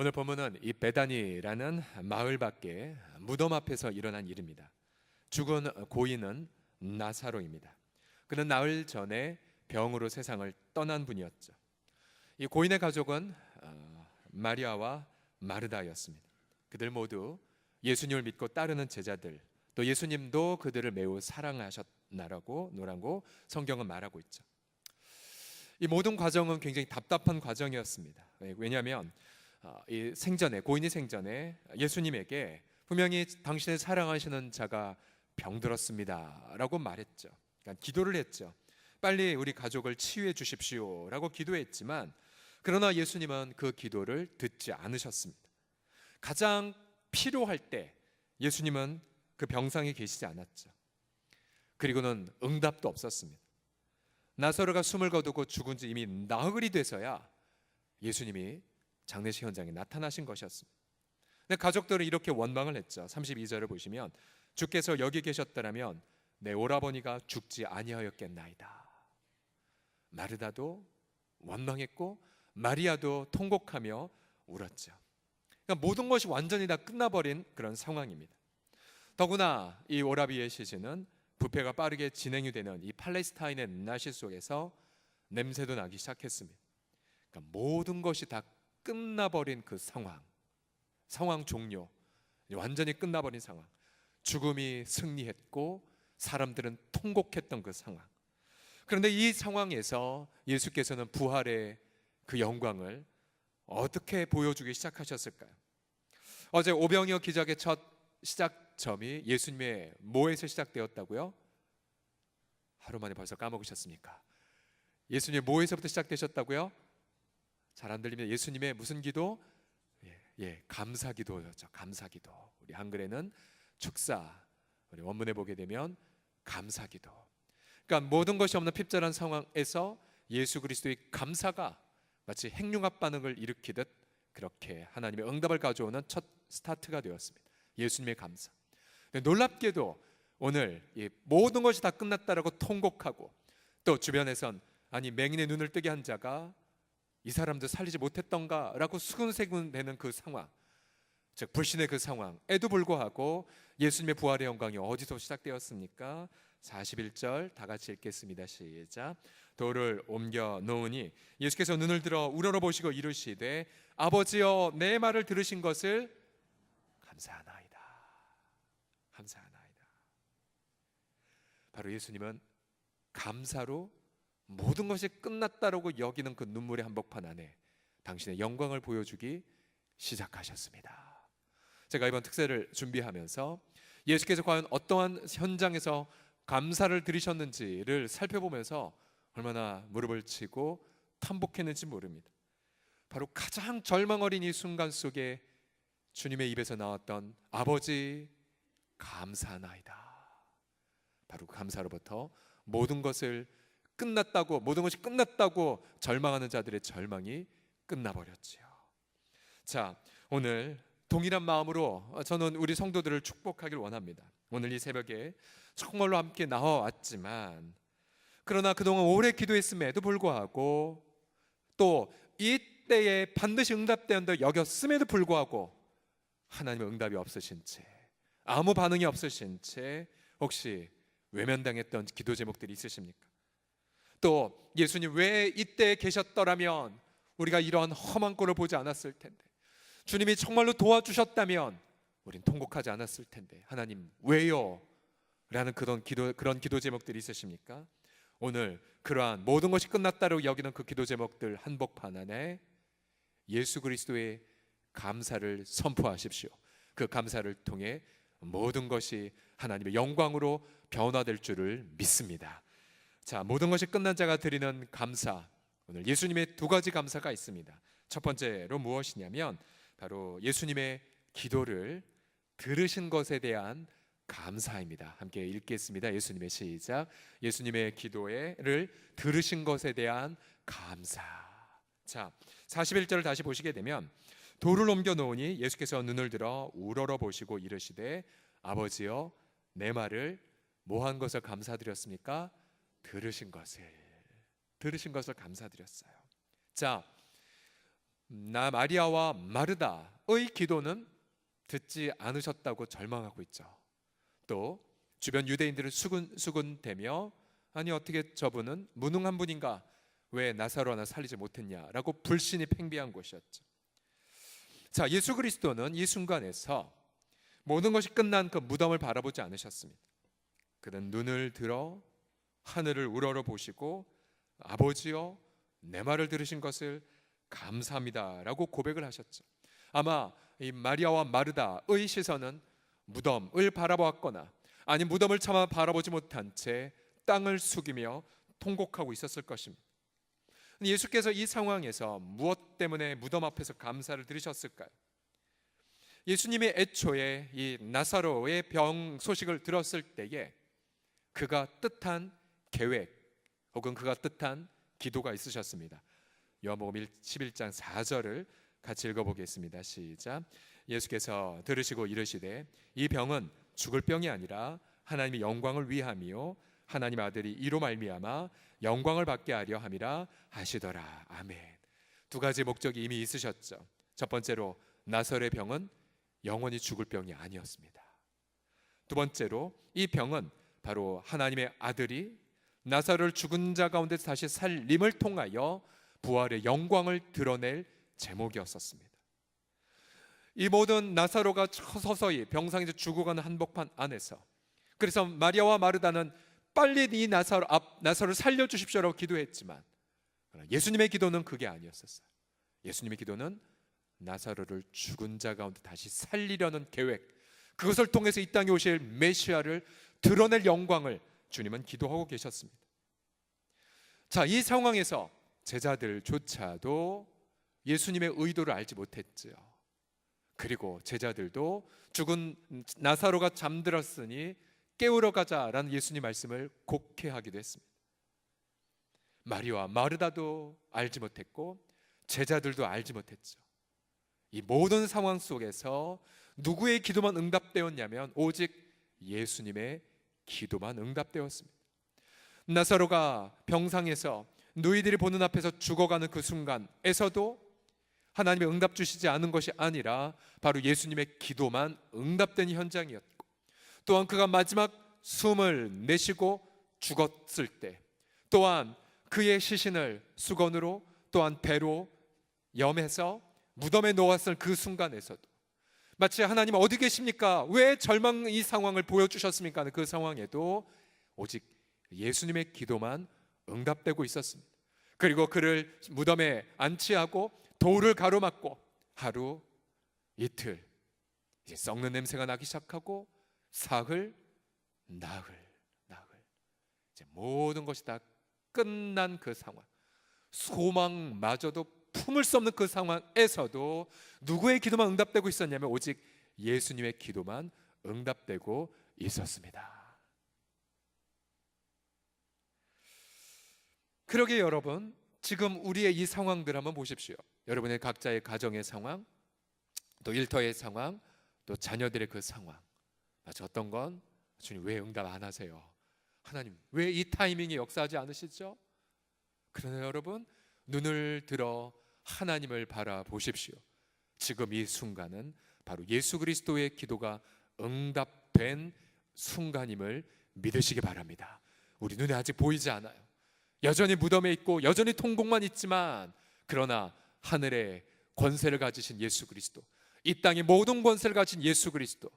오늘 본문은 이 베다니라는 마을 밖에 무덤 앞에서 일어난 일입니다. 죽은 고인은 나사로입니다. 그는 나흘 전에 병으로 세상을 떠난 분이었죠. 이 고인의 가족은 어, 마리아와 마르다였습니다. 그들 모두 예수님을 믿고 따르는 제자들, 또 예수님도 그들을 매우 사랑하셨나라고 노라고 성경은 말하고 있죠. 이 모든 과정은 굉장히 답답한 과정이었습니다. 왜냐하면 어, 이 생전에 고인이 생전에 예수님에게 분명히 당신을 사랑하시는 자가 병들었습니다라고 말했죠. 그러니까 기도를 했죠. 빨리 우리 가족을 치유해 주십시오라고 기도했지만 그러나 예수님은 그 기도를 듣지 않으셨습니다. 가장 필요할 때 예수님은 그 병상에 계시지 않았죠. 그리고는 응답도 없었습니다. 나사로가 숨을 거두고 죽은 지 이미 나흘이 돼서야 예수님이 장례식 현장에 나타나신 것이었습니다. 가족들은 이렇게 원망을 했죠. 32절을 보시면 주께서 여기 계셨더라면 내 오라버니가 죽지 아니하였겠나이다. 마르다도 원망했고 마리아도 통곡하며 울었죠. 그러니까 모든 것이 완전히 다 끝나버린 그런 상황입니다. 더구나 이 오라비의 시즌은 부패가 빠르게 진행이 되는 이 팔레스타인의 날씨 속에서 냄새도 나기 시작했습니다. 그러니까 모든 것이 다 끝나버린 그 상황, 상황 종료, 완전히 끝나버린 상황, 죽음이 승리했고 사람들은 통곡했던 그 상황. 그런데 이 상황에서 예수께서는 부활의 그 영광을 어떻게 보여주기 시작하셨을까요? 어제 오병이어 기적의 첫 시작점이 예수님의 뭐에서 시작되었다고요? 하루 만에 벌써 까먹으셨습니까? 예수님의 뭐에서부터 시작되셨다고요? 잘 안 들리면 예수님의 무슨 기도? 예, 예, 감사 기도였죠. 감사 기도. 우리 한글에는 축사. 우리 원문에 보게 되면 감사 기도. 그러니까 모든 것이 없는 핍절한 상황에서 예수 그리스도의 감사가 마치 핵융합 반응을 일으키듯 그렇게 하나님의 응답을 가져오는 첫 스타트가 되었습니다. 예수님의 감사. 놀랍게도 오늘 모든 것이 다 끝났다라고 통곡하고 또 주변에선 아니 맹인의 눈을 뜨게 한 자가 이 사람도 살리지 못했던가라고 수근세근 되는 그 상황, 즉 불신의 그 상황에도 불구하고 예수님의 부활의 영광이 어디서 시작되었습니까? 41절 다 같이 읽겠습니다. 시작. 돌을 옮겨 놓으니 예수께서 눈을 들어 우러러 보시고 이르시되 아버지여 내 말을 들으신 것을 감사하나이다. 감사하나이다. 바로 예수님은 감사로 모든 것이 끝났다라고 여기는 그 눈물의 한복판 안에 당신의 영광을 보여주기 시작하셨습니다. 제가 이번 특세를 준비하면서 예수께서 과연 어떠한 현장에서 감사를 드리셨는지를 살펴보면서 얼마나 무릎을 치고 탐복했는지 모릅니다. 바로 가장 절망 어린 이 순간 속에 주님의 입에서 나왔던 아버지 감사나이다. 바로 그 감사로부터 모든 것을 끝났다고 모든 것이 끝났다고 절망하는 자들의 절망이 끝나버렸지요. 자, 오늘 동일한 마음으로 저는 우리 성도들을 축복하길 원합니다. 오늘 이 새벽에 정말로 함께 나와왔지만 그러나 그동안 오래 기도했음에도 불구하고 또 이때에 반드시 응답되는다 여겼음에도 불구하고 하나님의 응답이 없으신 채 아무 반응이 없으신 채 혹시 외면당했던 기도 제목들이 있으십니까? 또 예수님 왜 이때 계셨더라면 우리가 이러한 험한 꼴을 보지 않았을 텐데 주님이 정말로 도와주셨다면 우린 통곡하지 않았을 텐데 하나님 왜요? 라는 그런 기도 그런 기도 제목들이 있으십니까? 오늘 그러한 모든 것이 끝났다고 여기는 그 기도 제목들 한복판 안에 예수 그리스도의 감사를 선포하십시오. 그 감사를 통해 모든 것이 하나님의 영광으로 변화될 줄을 믿습니다. 자, 모든 것이 끝난 자가 드리는 감사. 오늘 예수님의 두 가지 감사가 있습니다. 첫 번째로 무엇이냐면 바로 예수님의 기도를 들으신 것에 대한 감사입니다. 함께 읽겠습니다. 예수님의 시작. 예수님의 기도를 들으신 것에 대한 감사. 자, 41절을 다시 보시게 되면 돌을 옮겨 놓으니 예수께서 눈을 들어 우러러 보시고 이르시되 아버지여 내 말을 뭐 한 것을 감사드렸습니까? 들으신 것을 들으신 것을 감사드렸어요. 자, 나 마리아와 마르다의 기도는 듣지 않으셨다고 절망하고 있죠. 또 주변 유대인들을 수군수군대며 아니 어떻게 저분은 무능한 분인가 왜 나사로 하나 살리지 못했냐라고 불신이 팽배한 곳이었죠. 자 예수 그리스도는 이 순간에서 모든 것이 끝난 그 무덤을 바라보지 않으셨습니다. 그는 눈을 들어 하늘을 우러러 보시고 아버지여 내 말을 들으신 것을 감사합니다라고 고백을 하셨죠. 아마 이 마리아와 마르다의 시선은 무덤을 바라보았거나 아니 무덤을 차마 바라보지 못한 채 땅을 숙이며 통곡하고 있었을 것입니다. 예수께서 이 상황에서 무엇 때문에 무덤 앞에서 감사를 들으셨을까요? 예수님이 애초에 이 나사로의 병 소식을 들었을 때에 그가 뜻한 계획 혹은 그가 뜻한 기도가 있으셨습니다. 요한복음 11장 4절을 같이 읽어보겠습니다. 시작. 예수께서 들으시고 이르시되 이 병은 죽을 병이 아니라 하나님의 영광을 위함이요 하나님 아들이 이로 말미암아 영광을 받게 하려 함이라 하시더라. 아멘. 두 가지 목적이 이미 있으셨죠. 첫 번째로 나설의 병은 영원히 죽을 병이 아니었습니다. 두 번째로 이 병은 바로 하나님의 아들이 나사를 죽은 자 가운데 다시 살림을 통하여 부활의 영광을 드러낼 제목이었었습니다. 이 모든 나사로가 서서히 병상에서 죽어가는 한복판 안에서 그래서 마리아와 마르다는 빨리 이 나사로 앞 나사로 살려 주십시오라고 기도했지만 예수님의 기도는 그게 아니었었어요. 예수님의 기도는 나사로를 죽은 자 가운데 다시 살리려는 계획 그것을 통해서 이 땅에 오실 메시아를 드러낼 영광을 주님은 기도하고 계셨습니다. 자, 이 상황에서 제자들조차도 예수님의 의도를 알지 못했지요. 그리고 제자들도 죽은 나사로가 잠들었으니 깨우러 가자라는 예수님 말씀을 곡해하기도 했습니다. 마리와 마르다도 알지 못했고 제자들도 알지 못했죠. 이 모든 상황 속에서 누구의 기도만 응답되었냐면 오직 예수님의 기도만 응답되었습니다. 나사로가 병상에서 누이들이 보는 앞에서 죽어가는 그 순간에서도 하나님의 응답 주시지 않은 것이 아니라 바로 예수님의 기도만 응답된 현장이었고 또한 그가 마지막 숨을 내쉬고 죽었을 때 또한 그의 시신을 수건으로 또한 배로 염해서 무덤에 놓았을 그 순간에서도 마치 하나님 어디 계십니까? 왜 절망 이 상황을 보여주셨습니까? 그 상황에도 오직 예수님의 기도만 응답되고 있었습니다. 그리고 그를 무덤에 안치하고 돌을 가로막고 하루 이틀 이제 썩는 냄새가 나기 시작하고 사흘 나흘 나흘 이제 모든 것이 다 끝난 그 상황 소망마저도 품을 수 없는 그 상황에서도 누구의 기도만 응답되고 있었냐면 오직 예수님의 기도만 응답되고 있었습니다. 그러게 여러분 지금 우리의 이 상황들 한번 보십시오. 여러분의 각자의 가정의 상황, 또 일터의 상황, 또 자녀들의 그 상황. 마치 어떤 건 주님 왜 응답 안 하세요? 하나님 왜 이 타이밍에 역사하지 않으시죠? 그러나 여러분 눈을 들어 하나님을 바라보십시오. 지금 이 순간은 바로 예수 그리스도의 기도가 응답된 순간임을 믿으시기 바랍니다. 우리 눈에 아직 보이지 않아요. 여전히 무덤에 있고 여전히 통곡만 있지만 그러나 하늘의 권세를 가지신 예수 그리스도, 이 땅의 모든 권세를 가진 예수 그리스도.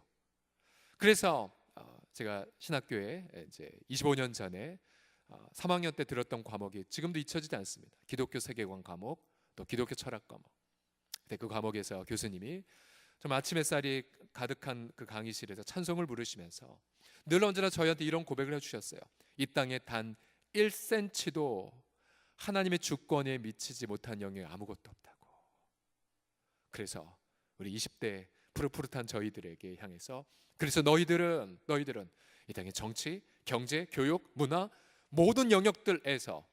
그래서 어, 제가 신학교에 이제 25년 전에 3학년 어, 때 들었던 과목이 지금도 잊혀지지 않습니다. 기독교 세계관 과목, 또 기독교 철학 과목. 그때 그 과목에서 교수님이 좀 아침 햇살이 가득한 그 강의실에서 찬송을 부르시면서 늘 언제나 저희한테 이런 고백을 해주셨어요. 이 땅에 단 1cm도 하나님의 주권에 미치지 못한 영역이 아무것도 없다고. 그래서 우리 20대 푸릇푸릇한 저희들에게 향해서 그래서 너희들은 너희들은 이 땅의 정치, 경제, 교육, 문화 모든 영역들에서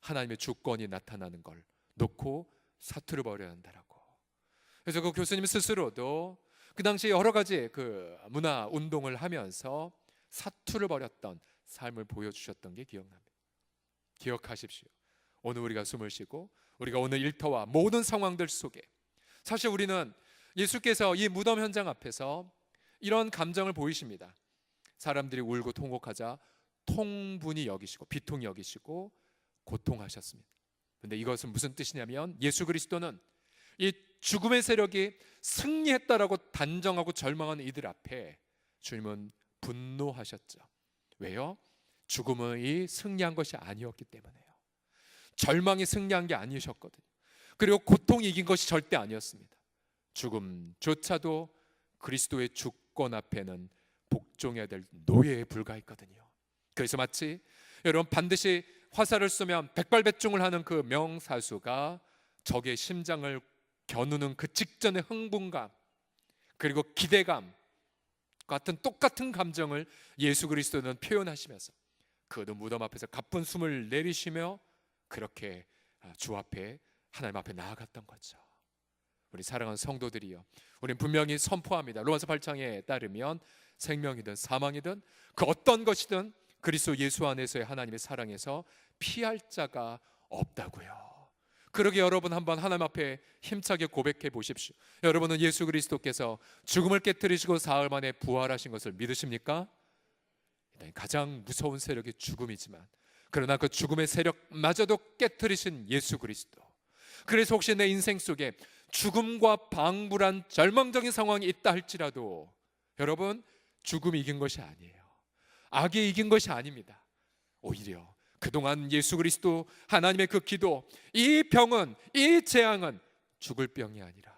하나님의 주권이 나타나는 걸 놓고 사투를 벌여야 한다라고. 그래서 그 교수님 스스로도 그 당시 여러 가지 그 문화 운동을 하면서 사투를 벌였던 삶을 보여주셨던 게 기억납니다. 기억하십시오. 오늘 우리가 숨을 쉬고 우리가 오늘 일터와 모든 상황들 속에 사실 우리는 예수께서 이 무덤 현장 앞에서 이런 감정을 보이십니다. 사람들이 울고 통곡하자 통분이 여기시고 비통이 여기시고 고통하셨습니다. 근데 이것은 무슨 뜻이냐면 예수 그리스도는 이 죽음의 세력이 승리했다라고 단정하고 절망하는 이들 앞에 주님은 분노하셨죠. 왜요? 죽음이 승리한 것이 아니었기 때문에요. 절망이 승리한 게 아니셨거든요. 그리고 고통이 이긴 것이 절대 아니었습니다. 죽음조차도 그리스도의 주권 앞에는 복종해야 될 노예에 불과했거든요. 그래서 마치 여러분 반드시 화살을 쏘면 백발백중을 하는 그 명사수가 적의 심장을 겨누는 그 직전의 흥분감 그리고 기대감 같은 똑같은 감정을 예수 그리스도는 표현하시면서 그도 무덤 앞에서 가쁜 숨을 내리시며 그렇게 주 앞에 하나님 앞에 나아갔던 거죠. 우리 사랑하는 성도들이요. 우리는 분명히 선포합니다. 로마서 8장에 따르면 생명이든 사망이든 그 어떤 것이든 그리스도 예수 안에서의 하나님의 사랑에서 피할 자가 없다고요. 그러게 여러분 한번 하나님 앞에 힘차게 고백해 보십시오. 여러분은 예수 그리스도께서 죽음을 깨뜨리시고 사흘 만에 부활하신 것을 믿으십니까? 가장 무서운 세력이 죽음이지만 그러나 그 죽음의 세력마저도 깨뜨리신 예수 그리스도. 그래서 혹시 내 인생 속에 죽음과 방불한 절망적인 상황이 있다 할지라도 여러분 죽음이 이긴 것이 아니에요. 악이 이긴 것이 아닙니다. 오히려 그동안 예수 그리스도 하나님의 그 기도 이 병은 이 재앙은 죽을 병이 아니라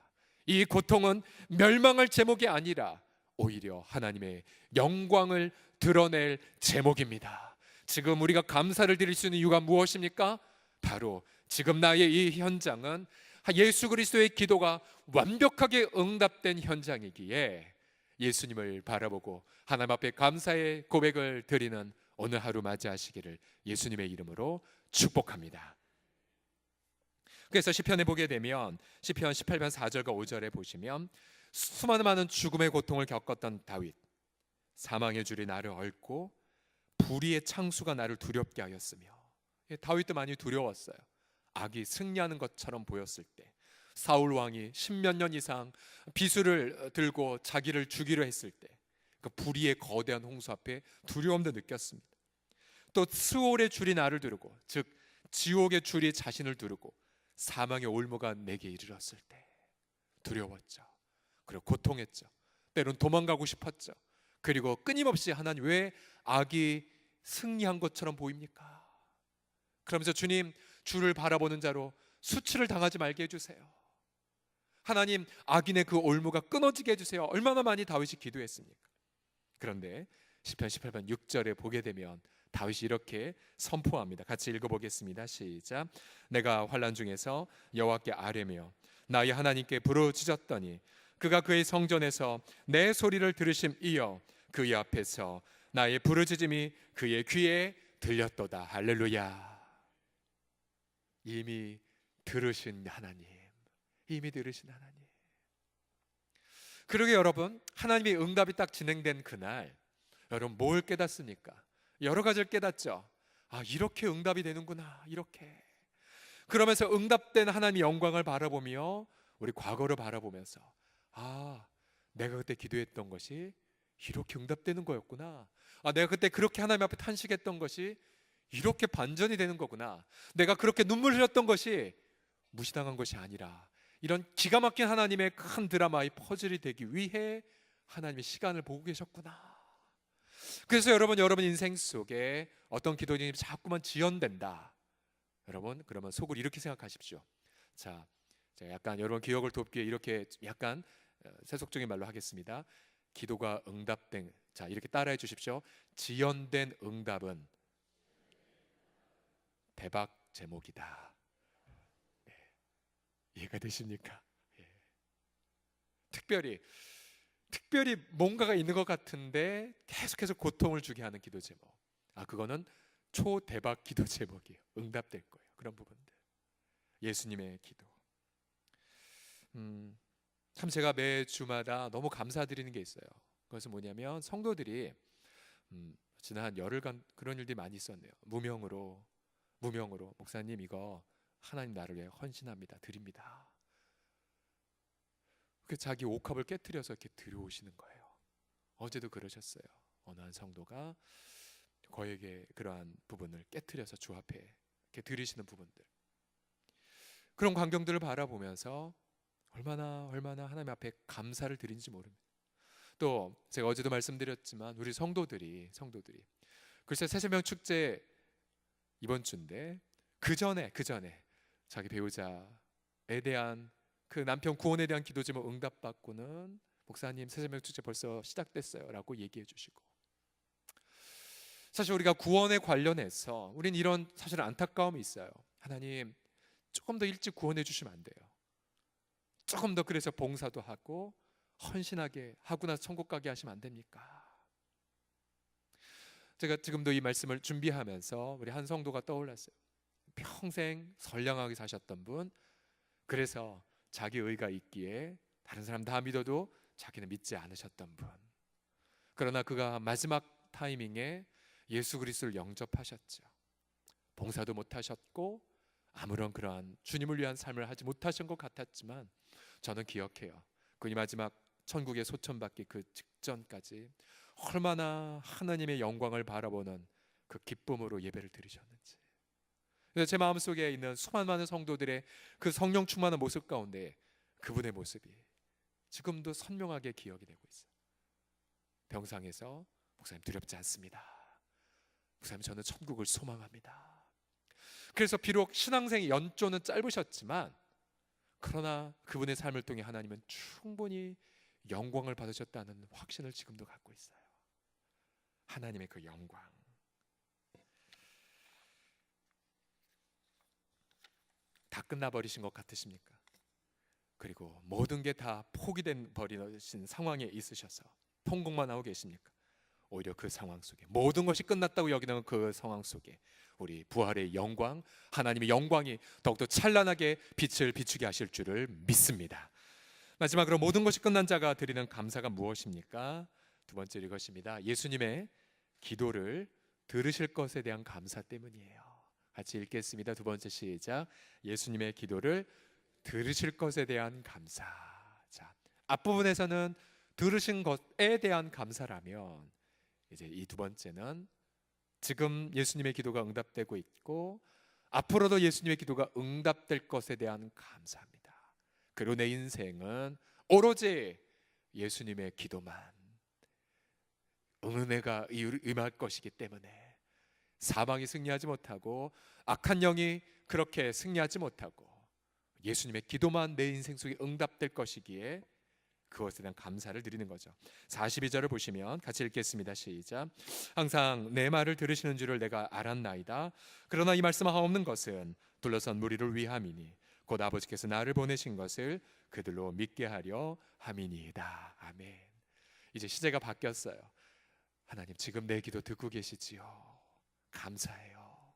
이 고통은 멸망할 제목이 아니라 오히려 하나님의 영광을 드러낼 제목입니다. 지금 우리가 감사를 드릴 수 있는 이유가 무엇입니까? 바로 지금 나의 이 현장은 예수 그리스도의 기도가 완벽하게 응답된 현장이기에 예수님을 바라보고 하나님 앞에 감사의 고백을 드리는 오늘 하루 맞이하시기를 예수님의 이름으로 축복합니다. 그래서 시편에 보게 되면 시편 18편 4절과 5절에 보시면 수많은 많은 죽음의 고통을 겪었던 다윗 사망의 줄이 나를 얽고 불의의 창수가 나를 두렵게 하였으며 예, 다윗도 많이 두려웠어요. 악이 승리하는 것처럼 보였을 때 사울 왕이 십몇 년 이상 비수를 들고 자기를 죽이려 했을 때 그 불의의 거대한 홍수 앞에 두려움도 느꼈습니다. 또 스올의 줄이 나를 두르고 즉 지옥의 줄이 자신을 두르고 사망의 올무가 내게 이르렀을 때 두려웠죠. 그리고 고통했죠. 때론 도망가고 싶었죠. 그리고 끊임없이 하나님 왜 악이 승리한 것처럼 보입니까? 그러면서 주님 주를 바라보는 자로 수치를 당하지 말게 해주세요. 하나님 악인의 그 올무가 끊어지게 해주세요. 얼마나 많이 다윗이 기도했습니까? 그런데 시편 18편 6절에 보게 되면 다윗이 이렇게 선포합니다. 같이 읽어보겠습니다. 시작. 내가 환란 중에서 여호와께 아뢰며 나의 하나님께 부르짖었더니 그가 그의 성전에서 내 소리를 들으심이여 그의 앞에서 나의 부르짖음이 그의 귀에 들렸도다. 할렐루야. 이미 들으신 하나님. 이미 들으신 하나님. 그러게 여러분, 하나님의 응답이 딱 진행된 그날 여러분 뭘 깨닫습니까? 여러 가지를 깨닫죠. 아, 이렇게 응답이 되는구나. 이렇게. 그러면서 응답된 하나님의 영광을 바라보며 우리 과거를 바라보면서 아, 내가 그때 기도했던 것이 이렇게 응답되는 거였구나. 아, 내가 그때 그렇게 하나님 앞에 탄식했던 것이 이렇게 반전이 되는 거구나. 내가 그렇게 눈물 흘렸던 것이 무시당한 것이 아니라 이런 기가 막힌 하나님의 큰 드라마의 퍼즐이 되기 위해 하나님의 시간을 보고 계셨구나. 그래서 여러분 여러분 인생 속에 어떤 기도님이 자꾸만 지연된다. 여러분 그러면 속을 이렇게 생각하십시오. 자, 자 약간 여러분 기억을 돕기 위해 이렇게 약간 어, 세속적인 말로 하겠습니다. 기도가 응답된 자 이렇게 따라해 주십시오. 지연된 응답은 대박 제목이다. 네. 이해가 되십니까? 예. 특별히 특별히 뭔가가 있는 것 같은데 계속해서 고통을 주게 하는 기도 제목. 아 그거는 초대박 기도 제목이에요. 응답될 거예요. 그런 부분들. 예수님의 기도. 음, 참 제가 매 주마다 너무 감사드리는 게 있어요. 그것은 뭐냐면 성도들이 음, 지난 열흘간 그런 일들이 많이 있었네요. 무명으로 무명으로 목사님 이거 하나님 나를 위해 헌신합니다. 드립니다. 그 자기 옥합을 깨뜨려서 이렇게 들어오시는 거예요. 어제도 그러셨어요. 어느 한 성도가 거에게 그러한 부분을 깨뜨려서 주 앞에 이렇게 들이시는 부분들 그런 광경들을 바라보면서 얼마나 얼마나 하나님 앞에 감사를 드린지 모릅니다. 또 제가 어제도 말씀드렸지만 우리 성도들이 성도들이 글쎄 새세명 축제 이번 주인데 그 전에 그 전에 자기 배우자에 대한 그 남편 구원에 대한 기도 제목 응답받고는 목사님 새세명 축제 벌써 시작됐어요라고 얘기해 주시고 사실 우리가 구원에 관련해서 우린 이런 사실 안타까움이 있어요. 하나님 조금 더 일찍 구원해 주시면 안 돼요. 조금 더 그래서 봉사도 하고 헌신하게 하고 나서 천국 가게 하시면 안 됩니까? 제가 지금도 이 말씀을 준비하면서 우리 한 성도가 떠올랐어요. 평생 선량하게 사셨던 분, 그래서 자기 의가 있기에 다른 사람 다 믿어도 자기는 믿지 않으셨던 분. 그러나 그가 마지막 타이밍에 예수 그리스도를 영접하셨죠. 봉사도 못 하셨고 아무런 그러한 주님을 위한 삶을 하지 못하신 것 같았지만 저는 기억해요. 그이 마지막 천국에 소천받기 그 직전까지 얼마나 하나님의 영광을 바라보는 그 기쁨으로 예배를 드리셨는지. 그래서 제 마음 속에 있는 수많은 많은 성도들의 그 성령 충만한 모습 가운데 그분의 모습이 지금도 선명하게 기억이 되고 있어요. 병상에서 목사님 두렵지 않습니다. 목사님 저는 천국을 소망합니다. 그래서 비록 신앙생의 연조는 짧으셨지만 그러나 그분의 삶을 통해 하나님은 충분히 영광을 받으셨다는 확신을 지금도 갖고 있어요. 하나님의 그 영광. 다 끝나버리신 것 같으십니까? 그리고 모든 게 다 포기된 버리신 상황에 있으셔서 통곡만 하고 계십니까? 오히려 그 상황 속에 모든 것이 끝났다고 여기는 그 상황 속에 우리 부활의 영광, 하나님의 영광이 더욱더 찬란하게 빛을 비추게 하실 줄을 믿습니다. 마지막으로 모든 것이 끝난 자가 드리는 감사가 무엇입니까? 두 번째 이것입니다. 예수님의 기도를 들으실 것에 대한 감사 때문이에요. 같이 읽겠습니다. 두 번째 시작. 예수님의 기도를 들으실 것에 대한 감사. 자, 앞부분에서는 들으신 것에 대한 감사라면 이제 이 두 번째는 지금 예수님의 기도가 응답되고 있고 앞으로도 예수님의 기도가 응답될 것에 대한 감사합니다. 그리고 내 인생은 오로지 예수님의 기도만 은혜가 임할 것이기 때문에 사망이 승리하지 못하고 악한 영이 그렇게 승리하지 못하고 예수님의 기도만 내 인생 속에 응답될 것이기에 그것에 대한 감사를 드리는 거죠. 42절을 보시면 같이 읽겠습니다. 시작. 항상 내 말을 들으시는 줄을 내가 알았나이다. 그러나 이 말씀 하옵는 것은 둘러선 무리를 위함이니 곧 아버지께서 나를 보내신 것을 그들로 믿게 하려 함이니이다. 아멘. 이제 시제가 바뀌었어요. 하나님 지금 내 기도 듣고 계시지요. 감사해요.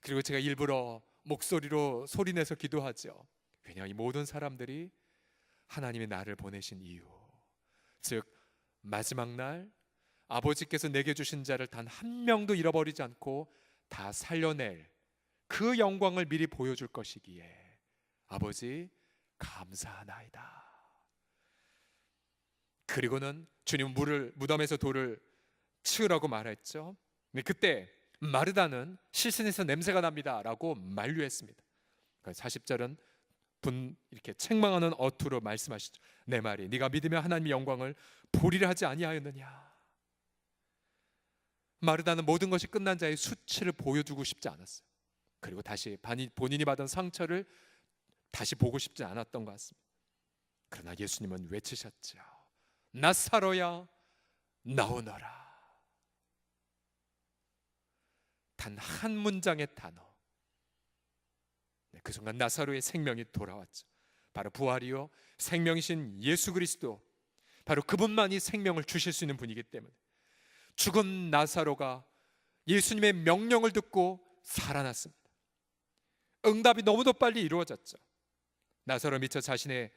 그리고 제가 일부러 목소리로 소리내서 기도하죠. 왜냐 이 모든 사람들이 하나님의 나를 보내신 이유, 즉 마지막 날 아버지께서 내게 주신 자를 단 한 명도 잃어버리지 않고 다 살려낼 그 영광을 미리 보여줄 것이기에 아버지 감사하나이다. 그리고는 주님 물을 무덤에서 돌을 치우라고 말했죠. 그때 마르다는 시신에서 냄새가 납니다라고 만류했습니다. 40절은 분 이렇게 책망하는 어투로 말씀하시죠. 내 말이 네가 믿으면 하나님의 영광을 보리라 하지 아니하였느냐. 마르다는 모든 것이 끝난 자의 수치를 보여주고 싶지 않았어요. 그리고 다시 본인이 받은 상처를 다시 보고 싶지 않았던 것 같습니다. 그러나 예수님은 외치셨죠. 나사로야 나오너라. 단 한 문장의 단어. 네, 그 순간 나사로의 생명이 돌아왔죠. 바로 부활이요 생명이신 예수 그리스도 바로 그분만이 생명을 주실 수 있는 분이기 때문에 죽은 나사로가 예수님의 명령을 듣고 살아났습니다. 응답이 너무도 빨리 이루어졌죠. 나사로 미처 자신의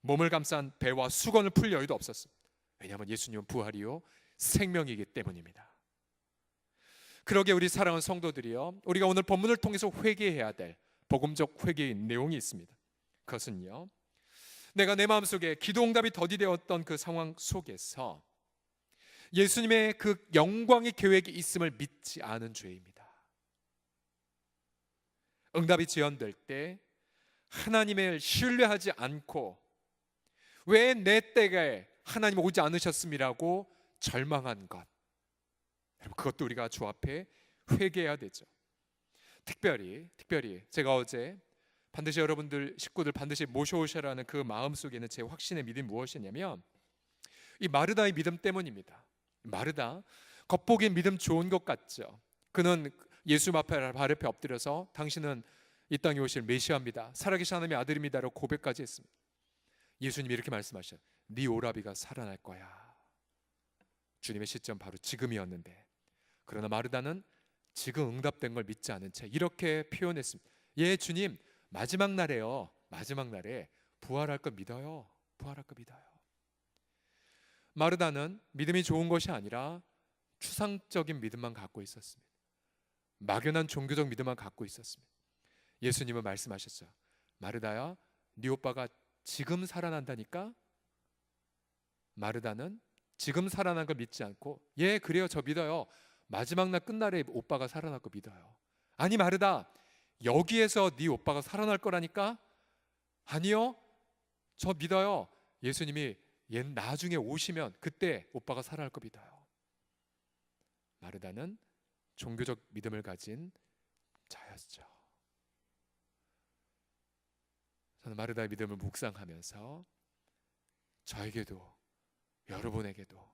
몸을 감싼 배와 수건을 풀 여유도 없었습니다. 왜냐하면 예수님은 부활이요 생명이기 때문입니다. 그러게 우리 사랑하는 성도들이요. 우리가 오늘 본문을 통해서 회개해야 될 복음적 회개의 내용이 있습니다. 그것은요. 내가 내 마음속에 기도 응답이 더디되었던 그 상황 속에서 예수님의 그 영광의 계획이 있음을 믿지 않은 죄입니다. 응답이 지연될 때 하나님을 신뢰하지 않고 왜 내 때에 하나님 오지 않으셨음이라고 절망한 것. 그것도 우리가 주 앞에 회개해야 되죠. 특별히 특별히 제가 어제 반드시 여러분들 식구들 반드시 모셔오셔라는 그 마음 속에는 제 확신의 믿음이 무엇이냐면 이 마르다의 믿음 때문입니다. 마르다 겉보기엔 믿음 좋은 것 같죠. 그는 예수 앞에 발 앞에 엎드려서 당신은 이 땅에 오실 메시아입니다. 살아계신 하나님의 아들입니다라고 고백까지 했습니다. 예수님이 이렇게 말씀하셨. 네 오라비가 살아날 거야. 주님의 시점 바로 지금이었는데 그러나 마르다는 지금 응답된 걸 믿지 않은 채 이렇게 표현했습니다. 예, 주님 마지막 날에요. 마지막 날에 부활할 거 믿어요. 부활할 거 믿어요. 마르다는 믿음이 좋은 것이 아니라 추상적인 믿음만 갖고 있었습니다. 막연한 종교적 믿음만 갖고 있었습니다. 예수님은 말씀하셨어요. 마르다야, 네 오빠가 지금 살아난다니까. 마르다는 지금 살아난 걸 믿지 않고 예 그래요 저 믿어요. 마지막 날 끝날에 오빠가 살아날 거 믿어요. 아니 마르다 여기에서 네 오빠가 살아날 거라니까. 아니요 저 믿어요. 예수님이 얘 나중에 오시면 그때 오빠가 살아날 거 믿어요. 마르다는 종교적 믿음을 가진 자였죠. 저는 마르다의 믿음을 묵상하면서 저에게도 여러분에게도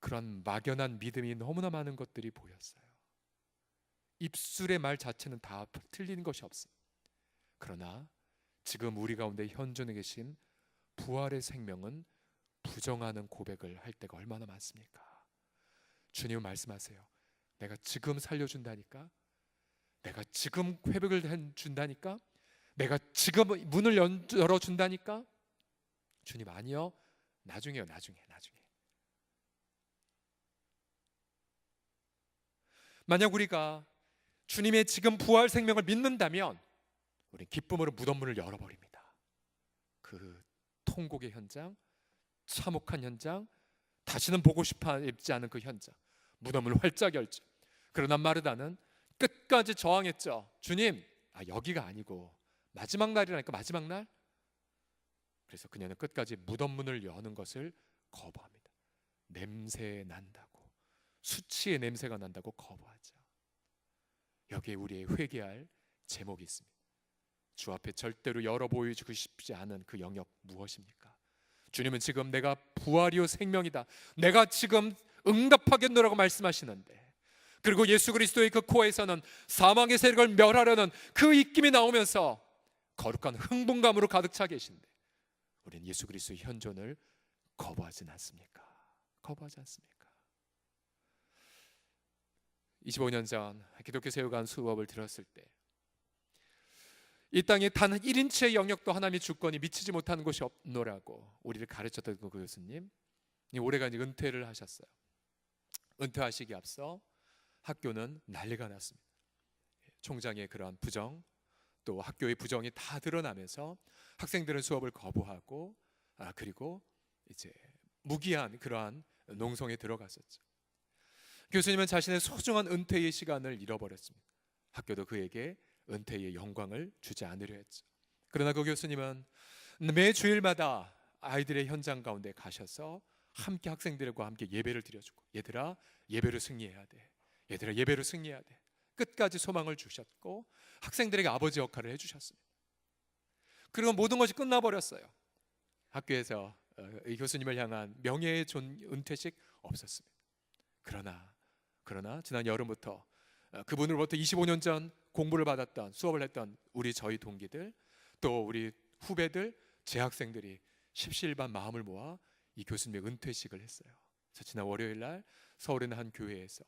그런 막연한 믿음이 너무나 많은 것들이 보였어요. 입술의 말 자체는 다 틀린 것이 없습니다. 그러나 지금 우리 가운데 현존에 계신 부활의 생명은 부정하는 고백을 할 때가 얼마나 많습니까? 주님 말씀하세요. 내가 지금 살려준다니까? 내가 지금 회복을 준다니까? 내가 지금 문을 열어준다니까? 주님 아니요. 나중에요. 나중에. 나중에. 만약 우리가 주님의 지금 부활 생명을 믿는다면 우리 기쁨으로 무덤문을 열어버립니다. 그 통곡의 현장, 참혹한 현장, 다시는 보고 싶어 있지 않은 그 현장, 무덤을 활짝 열죠. 그러나 마르다는 끝까지 저항했죠. 주님, 아 여기가 아니고 마지막 날이라니까 마지막 날. 그래서 그녀는 끝까지 무덤문을 여는 것을 거부합니다. 냄새 난다고 수치의 냄새가 난다고 거부하죠. 여기에 우리의 회개할 제목이 있습니다. 주 앞에 절대로 열어 보이고 싶지 않은 그 영역 무엇입니까? 주님은 지금 내가 부활이요 생명이다. 내가 지금 응답하겠노라고 말씀하시는데 그리고 예수 그리스도의 그 코에서는 사망의 세력을 멸하려는 그 입김이 나오면서 거룩한 흥분감으로 가득 차 계신데 우리는 예수 그리스도의 현존을 거부하진 않습니까? 거부하지 않습니까? 25년 전 기독교 세우간 수업을 들었을 때 이 땅에 단 1인치의 영역도 하나님의 주권이 미치지 못하는 곳이 없노라고 우리를 가르쳤던 그 교수님 올해가 이제 은퇴를 하셨어요. 은퇴하시기 앞서 학교는 난리가 났습니다. 총장의 그러한 부정 또 학교의 부정이 다 드러나면서 학생들은 수업을 거부하고 아 그리고 이제 무기한 그러한 농성에 들어갔었죠. 교수님은 자신의 소중한 은퇴의 시간을 잃어버렸습니다. 학교도 그에게 은퇴의 영광을 주지 않으려 했죠. 그러나 그 교수님은 매 주일마다 아이들의 현장 가운데 가셔서 함께 학생들과 함께 예배를 드려주고 얘들아 예배로 승리해야 돼. 얘들아 예배로 승리해야 돼. 끝까지 소망을 주셨고 학생들에게 아버지 역할을 해주셨습니다. 그리고 모든 것이 끝나버렸어요. 학교에서 어, 이 교수님을 향한 명예의 존 은퇴식 없었습니다. 그러나 그러나 지난 여름부터 어, 그분으로부터 25년 전 공부를 받았던 수업을 했던 우리 저희 동기들 또 우리 후배들 재학생들이 십시일반 마음을 모아 이 교수님의 은퇴식을 했어요. 그래서 지난 월요일 날 서울의 한 교회에서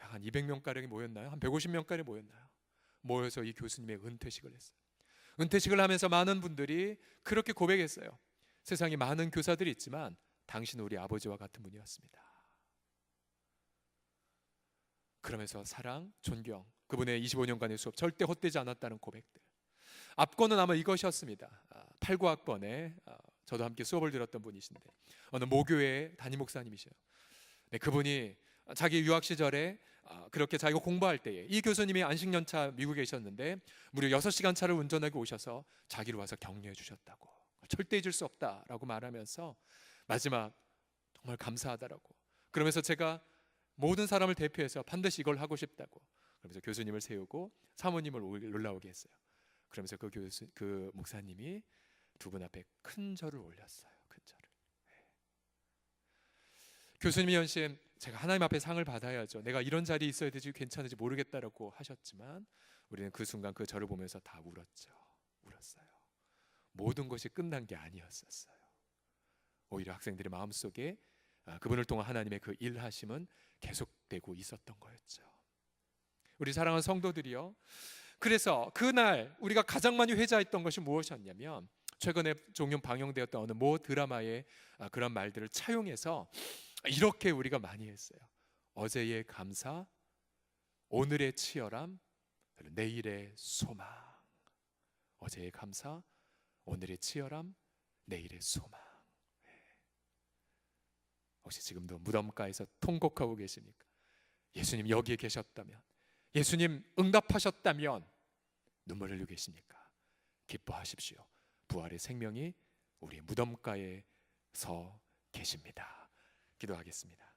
약 한 200명 가량이 모였나요? 한 150명 가량 모였나요? 모여서 이 교수님의 은퇴식을 했어요. 은퇴식을 하면서 많은 분들이 그렇게 고백했어요. 세상에 많은 교사들이 있지만 당신은 우리 아버지와 같은 분이었습니다. 그러면서 사랑, 존경, 그분의 25년간의 수업 절대 헛되지 않았다는 고백들. 앞권은 아마 이것이었습니다. 8, 9학번에 저도 함께 수업을 들었던 분이신데 어느 모교회 담임 목사님이셔요. 네, 그분이 자기 유학 시절에 아, 그렇게 자기가 공부할 때에 이 교수님이 안식년차 미국에 계셨는데 무려 6시간 차를 운전하고 오셔서 자기를 와서 격려해 주셨다고 절대 잊을 수 없다라고 말하면서 마지막 정말 감사하다라고 그러면서 제가 모든 사람을 대표해서 반드시 이걸 하고 싶다고 그러면서 교수님을 세우고 사모님을 올- 올라오게 했어요. 그러면서 그 교수 그 목사님이 두 분 앞에 큰 절을 올렸어요. 큰 절을. 네. 교수님 연신 제가 하나님 앞에 상을 받아야죠. 내가 이런 자리에 있어야 되지 괜찮은지 모르겠다라고 하셨지만 우리는 그 순간 그 절을 보면서 다 울었죠. 울었어요. 모든 것이 끝난 게 아니었었어요. 오히려 학생들의 마음속에 아, 그분을 통한 하나님의 그 일하심은 계속되고 있었던 거였죠. 우리 사랑하는 성도들이요. 그래서 그날 우리가 가장 많이 회자했던 것이 무엇이었냐면 최근에 종영 방영되었던 어느 모 드라마의 아, 그런 말들을 차용해서 이렇게 우리가 많이 했어요. 어제의 감사, 오늘의 치열함, 내일의 소망. 어제의 감사, 오늘의 치열함, 내일의 소망. 네. 혹시 지금도 무덤가에서 통곡하고 계십니까? 예수님 여기에 계셨다면, 예수님 응답하셨다면 눈물 흘리고 계십니까? 기뻐하십시오. 부활의 생명이 우리 무덤가에 서 계십니다. 기도하겠습니다.